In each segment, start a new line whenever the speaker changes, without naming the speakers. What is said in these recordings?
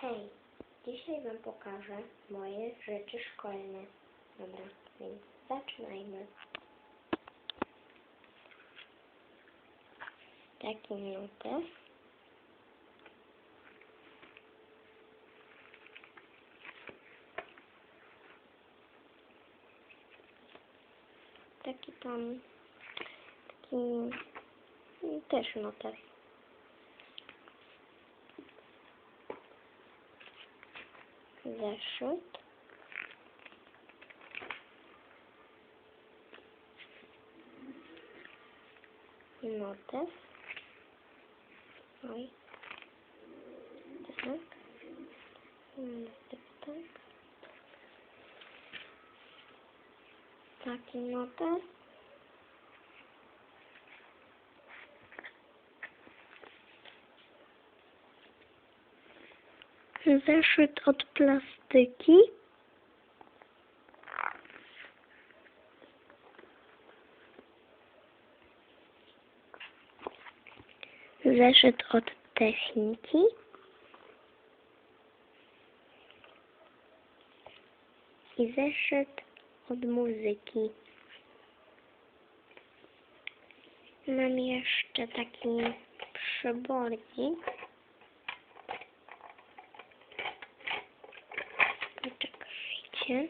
Hej, dzisiaj Wam pokażę moje rzeczy szkolne. Dobra, więc zaczynajmy. Taki notes. Taki tam, taki też notes. Zeszyt. Notes. Oj. Tak. Tak, tak. Taki notes. Zeszyt od plastyki. Zeszyt od techniki. I zeszyt od muzyki. Mam jeszcze taki przybornik. Poczekajcie.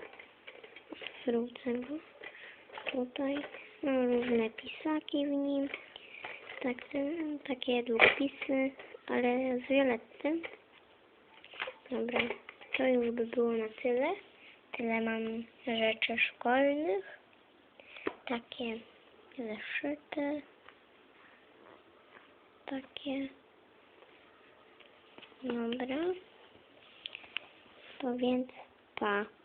Zwrócę go. Tutaj mam różne pisaki w nim. Tak, takie długopisy, ale z violetty. Dobra, to już by było na tyle. Tyle mam rzeczy szkolnych. Takie zeszyte. Takie. Dobra. To więc pa.